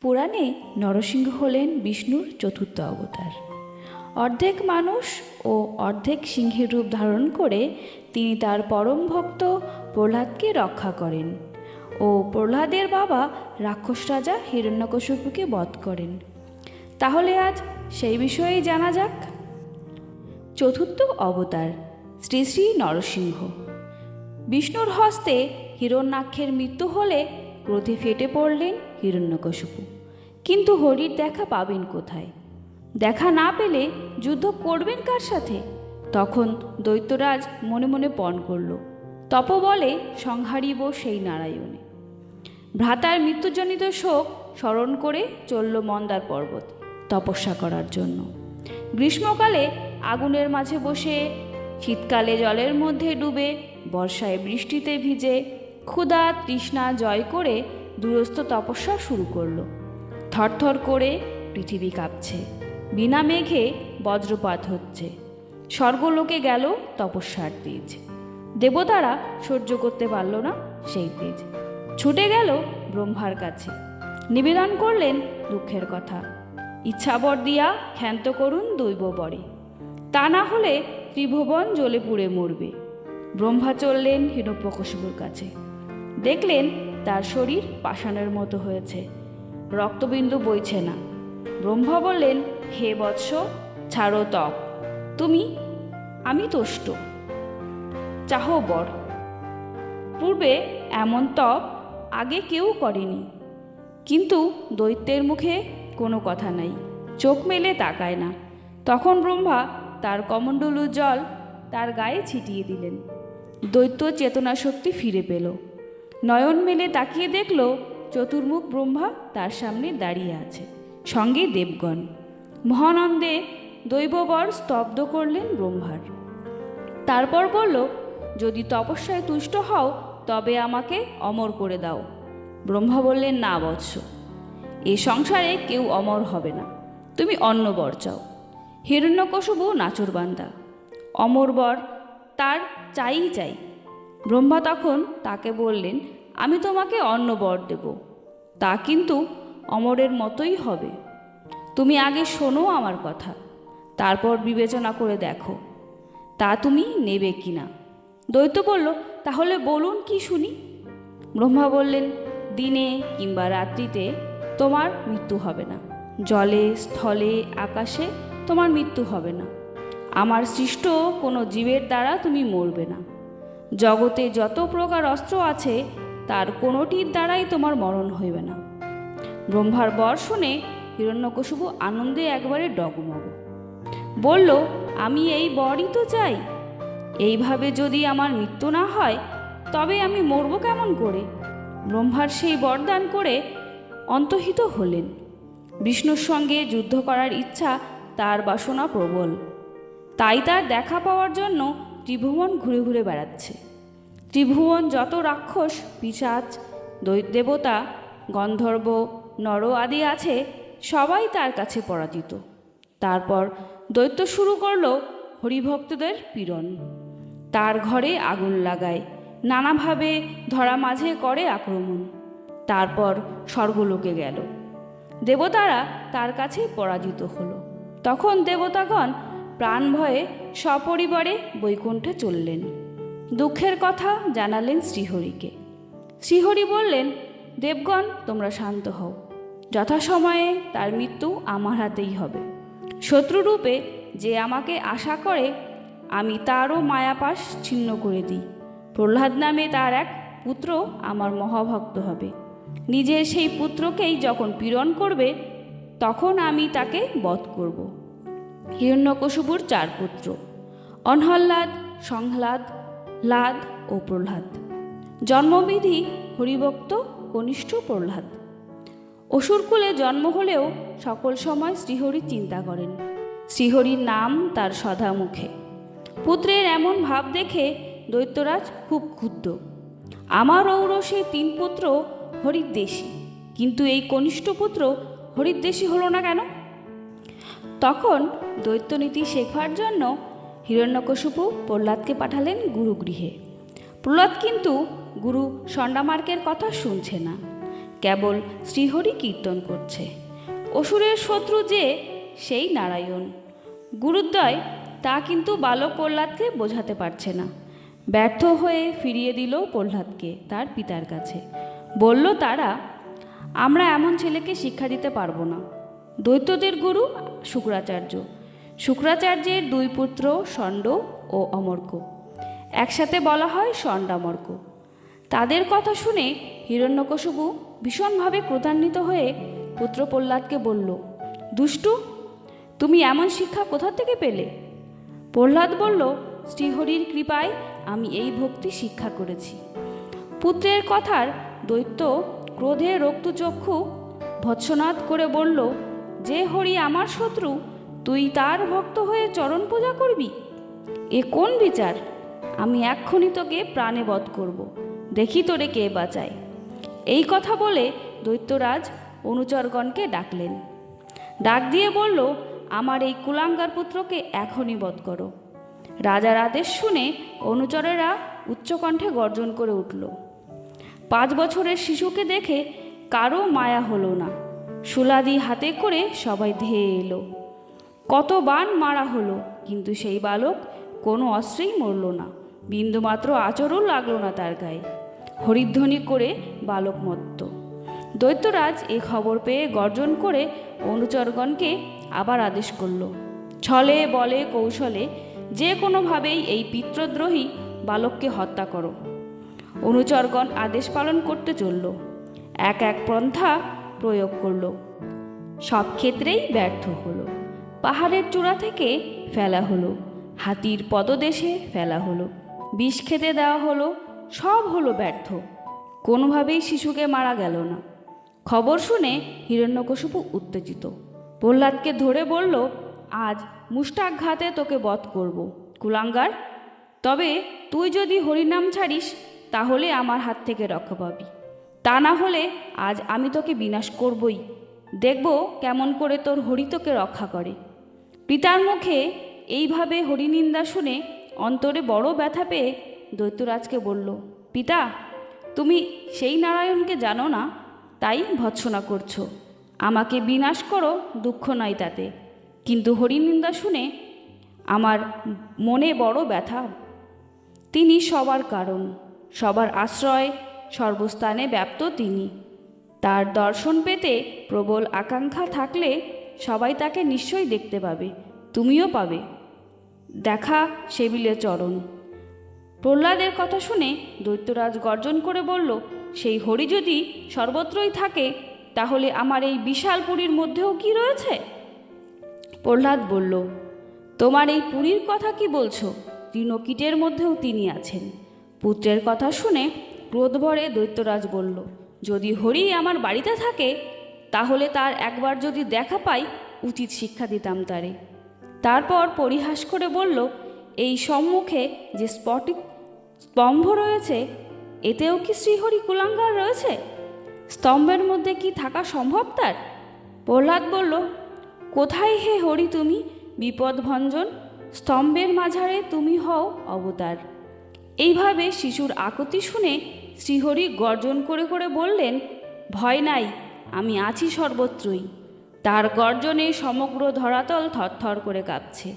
পুরাণে নরসিংহ হলেন বিষ্ণুর চতুর্থ অবতার। অর্ধেক মানুষ ও অর্ধেক সিংহের রূপ ধারণ করে তিনি তার পরম ভক্ত প্রহ্লাদকে রক্ষা করেন ও প্রহ্লাদের বাবা রাক্ষস রাজা হিরণ্যকশিপুকে বধ করেন। তাহলে আজ সেই বিষয়েই জানা যাক। চতুর্থ অবতার, শ্রী শ্রী নরসিংহ। বিষ্ণুর হস্তে হিরণ্যাক্ষের মৃত্যু হলে ক্রোধে ফেটে পড়লেন হিরণ্যকশিপু। কিন্তু হরির দেখা পাবেন কোথায়? দেখা না পেলে যুদ্ধ করবেন কার সাথে? তখন দৈত্যরাজ মনে মনে পণ করল। তপ বলে, সংহারিব সেই নারায়ণে। ভ্রাতার মৃত্যুজনিত শোক স্মরণ করে চলল মন্দার পর্বত তপস্যা করার জন্য। গ্রীষ্মকালে আগুনের মাঝে বসে, শীতকালে জলের মধ্যে ডুবে, বর্ষায় বৃষ্টিতে ভিজে, ক্ষুধা তৃষ্ণা জয় করে দূরস্থ তপস্যা শুরু করল। থরথর করে পৃথিবী কাঁপছে। বিনা মেঘে বজ্রপাত হচ্ছে। স্বর্গলোকে গেল তপস্যার তেজ। দেবতারা সহ্য করতে পারল না সেই তেজ। ছুটে গেল ব্রহ্মার কাছে। নিবেদন করলেন দুঃখের কথা। ইচ্ছাবর দিয়া ক্ষান্ত করুন দৈব বরে। তা না হলে ত্রিভুবন জ্বলে পুড়ে মরবে। ব্রহ্মা চললেন হিরণ্যকশিপুর কাছে। দেখলেন তার শরীর পাষাণের মতো হয়েছে। রক্তবিন্দু বইছে না। ব্রহ্মা বললেন, হে বৎস, ছাড়ো তপ তুমি, আমি তোষ্ট। চাহ বর। পূর্বে এমন তপ আগে কেউ করেনি। কিন্তু দৈত্যের মুখে কোনো কথা নাই। চোখ মেলে তাকায় না। তখন ব্রহ্মা তার কমণ্ডলু জল তার গায়ে ছিটিয়ে দিলেন। দৈত্য চেতনা শক্তি ফিরে পেল। নয়ন মেলে তাকিয়ে দেখল, চতুর্মুখ ব্রহ্মা তার সামনে দাঁড়িয়ে আছে। সঙ্গে দেবগণ। মহানন্দে দৈববর স্তব্ধ করলেন ব্রহ্মার। তারপর বলল, যদি তপস্যায় তুষ্ট হও, তবে আমাকে অমর করে দাও। ব্রহ্মা বললেন, না বৎস। এ সংসারে কেউ অমর হবে না। তুমি অন্য বর চাও। হিরণ্যকশবু নাচরবান্দা অমর বর তার চাই চাই। ব্রহ্মা তখন তাকে বললেন, আমি তোমাকে অন্য বর দেব। তা কিন্তু অমরের মতোই হবে। তুমি আগে শোনো আমার কথা, তারপর বিবেচনা করে দেখো। তা তুমি নেবে কি না দৈত্য বলল, তাহলে বলুন কি শুনি? ব্রহ্মা বললেন, দিনে কিংবা রাত্রিতে তোমার মৃত্যু হবে না। জলে, স্থলে, আকাশে তোমার মৃত্যু হবে না। আমার সৃষ্ট কোনো জীবের দ্বারা তুমি মরবে না। জগতে যত প্রকার অস্ত্র আছে, তার কোনোটির দ্বারাই তোমার মরণ হইবে না। ব্রহ্মার বর শুনে হিরণ্যকশিপু আনন্দে একবারে ডগমগ। বলল, আমি এই বরই তো চাই। এইভাবে যদি আমার মৃত্যু না হয়, তবে আমি মরব কেমন করে? ব্রহ্মার সেই বরদান করে অন্তহিত হলেন। বিষ্ণুর সঙ্গে যুদ্ধ করার ইচ্ছা তার বাসনা প্রবল। তাই তার দেখা পাওয়ার জন্য ত্রিভুবন ঘুরে ঘুরে বেড়াচ্ছে। ত্রিভুবন যত রাক্ষস পিসাচ দেবতা গন্ধর্ব, নর আদি আছে, সবাই তার কাছে পরাজিত। তারপর দৈত্য শুরু করল হরিভক্তদের পীড়ন। তার ঘরে আগুন লাগায়, নানাভাবে ধরা মাঝে করে আক্রমণ। তারপর স্বর্গলোকে গেল। দেবতারা তার কাছে পরাজিত হলো। তখন দেবতাগণ প্রাণ ভয়ে সপরিবারে বৈকুণ্ঠে চললেন। দুঃখের কথা জানালেন শ্রীহরিকে। শ্রীহরি বললেন, দেবগণ, তোমরা শান্ত হও। যথাসময়ে তার মৃত্যু আমার হাতেই হবে। শত্রুরূপে যে আমাকে আশা করে, আমি তারও মায়াপাশ ছিন্ন করে দিই। প্রহ্লাদ নামে তার এক পুত্র আমার মহাভক্ত হবে। নিজের সেই পুত্রকেই যখন পীড়ন করবে, তখন আমি তাকে বধ করব। হিরণ্যকশুপুর চার পুত্র, অনহল্লাদ, সংহ্লাদ, লাদ ও প্রহ্লাদ। জন্মবিধি হরিভক্ত, কনিষ্ঠ প্রহ্লাদ। অসুরকুলে জন্ম হলেও সকল সময় শ্রীহরি চিন্তা করেন। শ্রীহরির নাম তার সদা মুখে। পুত্রের এমন ভাব দেখে দৈত্যরাজ খুব ক্ষুব্ধ। আমার ঔরসে তিন পুত্র হরিদ্দেশী কিন্তু এই কনিষ্ঠ পুত্র হরিদ্দেশী হলো না কেন? তখন দৈত্যনীতি শেখার জন্য হিরণ্যকশিপু প্রহ্লাদকে পাঠালেন গুরুগৃহে। প্রহ্লাদ কিন্তু গুরু সন্ডামার্কের কথা শুনছে না, কেবল শ্রীহরি কীর্তন করছে। অসুরের শত্রু যে, সেই নারায়ণ। গুরুদ্বয় তা কিন্তু বালক প্রহ্লাদকে বোঝাতে পারছে না। ব্যর্থ হয়ে ফিরিয়ে দিল প্রহ্লাদকে তার পিতার কাছে। বলল, তারা, আমরা এমন ছেলেকে শিক্ষা দিতে পারব না। দৈত্যদের গুরু শুক্রাচার্য। শুক্রাচার্যের দুই পুত্র ষণ্ড ও অমর্ক। একসাথে বলা হয় ষণ্ডামর্ক। তাদের কথা শুনে হিরণ্যকশিপু ভীষণভাবে ক্রোধান্বিত হয়ে পুত্র প্রহ্লাদকে বলল, দুষ্টু, তুমি এমন শিক্ষা কোথা থেকে পেলে? প্রহ্লাদ বলল, শ্রীহরির কৃপায় আমি এই ভক্তি শিক্ষা করেছি। পুত্রের কথার দৈত্য ক্রোধে রক্তচক্ষু ভৎসনাদ করে বলল যে হরি আমার শত্রু, তুই তার ভক্ত হয়ে চরণ পূজা করবি? এ কোন বিচার? আমি এক্ষুনি তোকে প্রাণে বধ করব। দেখি তোরে কে বাঁচায়। এই কথা বলে দৈত্যরাজ অনুচরগণকে ডাকলেন। ডাক দিয়ে বলল, আমার এই কুলাঙ্গার পুত্রকে এখনই বধ করো। রাজার আদেশ শুনে অনুচরেরা উচ্চকণ্ঠে গর্জন করে উঠল। পাঁচ বছরের শিশুকে দেখে কারও মায়া হলো না। সুলাদি হাতে করে সবাই ধেয়ে এলো। কত বান মারা হলো, কিন্তু সেই বালক কোনো অস্ত্রেই মরল না। বিন্দুমাত্র আচরও লাগল না তার গায়ে। হরিধ্বনি করে বালক মত্ত। দৈত্যরাজ এ খবর পেয়ে গর্জন করে অনুচরগণকে আবার আদেশ করল, ছলে বলে কৌশলে যে কোনোভাবেই এই পিত্রদ্রোহী বালককে হত্যা করো। অনুচরগণ আদেশ পালন করতে চলল। এক এক পন্থা প্রয়োগ করল। সব ক্ষেত্রেই ব্যর্থ হলো। পাহাড়ের চূড়া থেকে ফেলা হলো। হাতির পদদেশে ফেলা হলো। বিষ খেতে দেওয়া হলো। সব হলো ব্যর্থ। কোনোভাবেই শিশুকে মারা গেল না। খবর শুনে হিরণ্যকশিপু উত্তেজিত। প্রহ্লাদকে ধরে বলল, আজ মুষ্টাঘাতে তোকে বধ করব। কুলাঙ্গার, তবে তুই যদি হরিনাম ছাড়িস, তাহলে আমার হাত থেকে রক্ষা পাবি। তা না হলে আজ আমি তোকে বিনাশ করবই। দেখব কেমন করে তোর হরি তোকে রক্ষা করে। পিতার মুখে এইভাবে হরিনিন্দা শুনে অন্তরে বড় ব্যথা পেয়ে দৈত্যরাজকে বলল, পিতা, তুমি সেই নারায়ণকে জানো না? তাই ভৎসনা করছ। আমাকে বিনাশ করো, দুঃখ নাই তাতে। কিন্তু হরিনিন্দা শুনে আমার মনে বড় ব্যথা। তিনি সবার কারণ, সবার আশ্রয় সর্বস্থানে ব্যাপ্ত তিনি। তার দর্শন পেতে প্রবল আকাঙ্ক্ষা থাকলে সবাই তাকে নিশ্চয়ই দেখতে পাবে, তুমিও পাবে। দেখা সেবিলে চরণ। প্রহ্লাদের কথা শুনে দৈত্যরাজ গর্জন করে বলল, সেই হরি যদি সর্বত্রই থাকে, তাহলে আমার এই বিশাল পুরীর মধ্যেও কি রয়েছে? প্রহ্লাদ বলল, তোমার এই পুরীর কথা কি বলছো? তৃণকীটের মধ্যেও তিনি আছেন। পুত্রের কথা শুনে ক্রোধভরে দৈত্যরাজ বলল, যদি হরি আমার বাড়িতে থাকে, তাহলে তার একবার যদি দেখা পাই, উচিত শিক্ষা দিতাম তারে। তারপর পরিহাস করে বলল, এই সম্মুখে যে স্ফটিক স্তম্ভ রয়েছে, এতেও কি শ্রীহরি কুলাঙ্গার রয়েছে? স্তম্ভের মধ্যে কি থাকা সম্ভব তার? প্রহ্লাদ বলল, কোথায় হে হরি তুমি? বিপদভঞ্জন স্তম্ভের মাঝারে তুমি হও অবতার। এইভাবে শিশুর আকুতি শুনে শ্রীহরি গর্জন করে করে বললেন, ভয় নাই, আমি আছি সর্বত্রই। তার গর্জনে সমগ্র ধরাতল থরথর করে কাঁপছে।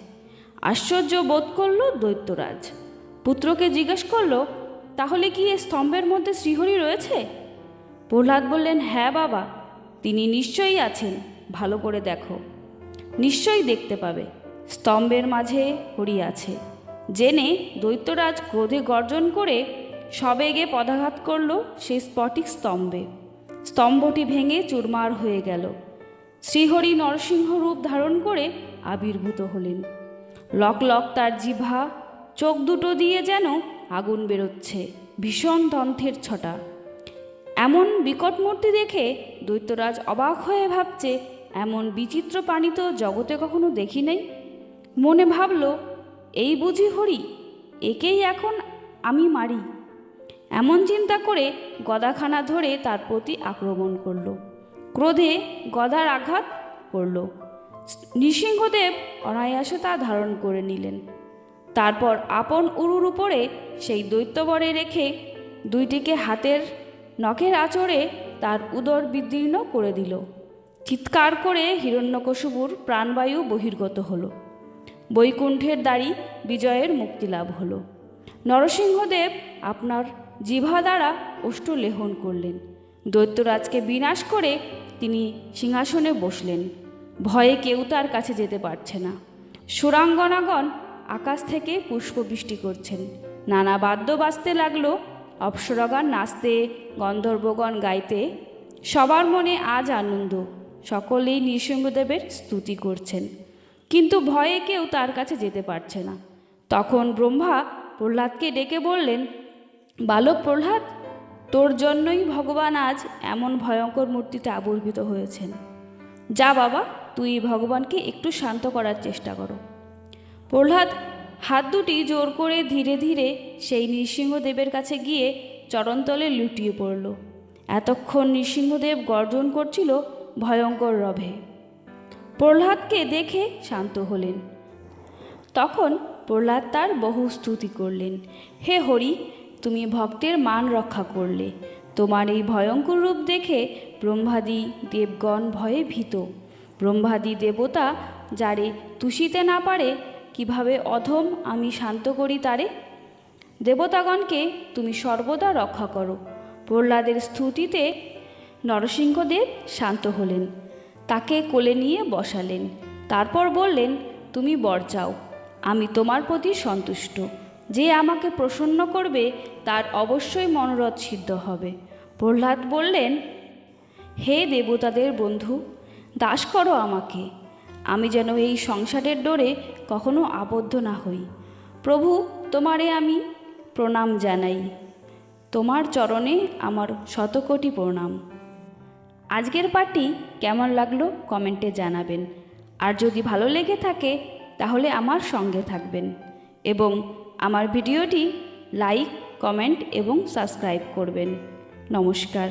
আশ্চর্য বোধ করল দৈত্যরাজ। পুত্রকে জিজ্ঞেস করল, তাহলে কি এ স্তম্ভের মধ্যে শ্রীহরি রয়েছে? প্রহ্লাদ বললেন হ্যাঁ বাবা, তিনি নিশ্চয়ই আছেন, ভালো করে দেখো। নিশ্চয়ই দেখতে পাবে, স্তম্ভের মাঝে হরি আছে। জেনে দৈত্যরাজ ক্রোধে গর্জন করে সবেগে পদাঘাত করল সেই স্ফটিক স্তম্ভে। স্তম্ভটি ভেঙে চুরমার হয়ে গেল। শ্রীহরি নরসিংহ রূপ ধারণ করে আবির্ভূত হলেন। লক লক তার জিভা চোখ দুটো দিয়ে যেন আগুন বেরোচ্ছে, ভীষণ দন্থের ছটা। এমন বিকট মূর্তি দেখে দৈত্যরাজ অবাক হয়ে ভাবছে, এমন বিচিত্র প্রাণী তো জগতে কখনো দেখি নাই। মনে ভাবল এই বুঝি হরি? একেই এখন আমি মারি। এমন চিন্তা করে গদাখানা ধরে তার প্রতি আক্রমণ করল। ক্রোধে গদার আঘাত করল। নৃসিংহদেব অনায়াসে তা ধারণ করে নিলেন। তারপর আপন উরুর উপরে সেই দৈত্যবরে রেখে দুইটিকে হাতের নখের আচরে তার উদর বিদীর্ণ করে দিল। চিৎকার করে হিরণ্যকশুপুর প্রাণবায়ু বহির্গত হলো। বৈকুণ্ঠের দ্বারি বিজয়ের মুক্তি লাভ হলো। নরসিংহদেব আপনার জিভা দ্বারা অষ্টলেহন করলেন। দৈত্যরাজকে বিনাশ করে তিনি সিংহাসনে বসলেন। ভয়ে কেউ তার কাছে যেতে পারছে না। সুরাঙ্গনাগণ আকাশ থেকে পুষ্পবৃষ্টি করছেন। নানা বাদ্য বাজতে লাগল। অপ্সরগান নাচতে, গন্ধর্বগণ গাইতে। সবার মনে আজ আনন্দ। সকলেই নৃসিংহদেবের স্তুতি করছেন। কিন্তু ভয়ে কেউ তার কাছে যেতে পারছে না। তখন ব্রহ্মা প্রহ্লাদকে ডেকে বললেন, বালক প্রহ্লাদ, তোর জন্যই ভগবান আজ এমন ভয়ঙ্কর মূর্তিতে আবির্ভূত হয়েছেন। যা বাবা, তুই ভগবানকে একটু শান্ত করার চেষ্টা করো। প্রহ্লাদ হাত দুটি জোর করে ধীরে ধীরে সেই নৃসিংহদেবের কাছে গিয়ে চরণতলে লুটিয়ে পড়ল। এতক্ষণ নৃসিংহদেব গর্জন করছিল ভয়ঙ্কর রভে। প্রহ্লাদকে দেখে শান্ত হলেন। তখন প্রহ্লাদ তার বহু স্তুতি করলেন। হে হরি, তুমি ভক্তের মান রক্ষা করলে। তোমার এই ভয়ঙ্কর রূপ দেখে ব্রহ্মাদি দেবগণ ভয়ে ভীত। ব্রহ্মাদি দেবতা যারে তুষিতে না পারে, কীভাবে অধম আমি শান্ত করি তারে? দেবতাগণকে তুমি সর্বদা রক্ষা করো। প্রহ্লাদের স্তুতিতে নরসিংহদেব শান্ত হলেন। তাকে কোলে নিয়ে বসালেন। তারপর বললেন, তুমি বর চাও, আমি তোমার প্রতি সন্তুষ্ট। যে আমাকে প্রসন্ন করবে, তার অবশ্যই মনোরথ সিদ্ধ হবে। প্রহ্লাদ বললেন, হে দেবতাদের বন্ধু, দাস করো আমাকে। আমি যেন এই সংসারের ডোরে কখনো আবদ্ধ না হই। প্রভু, তোমারে আমি প্রণাম জানাই। তোমার চরণে আমার শতকোটি প্রণাম। আজকের পার্টি কেমন লাগল কমেন্টে জানাবেন। আর যদি ভালো লেগে থাকে, তাহলে আমার সঙ্গে থাকবেন। এবং আমার ভিডিওটি লাইক, কমেন্ট এবং সাবস্ক্রাইব করবেন। নমস্কার।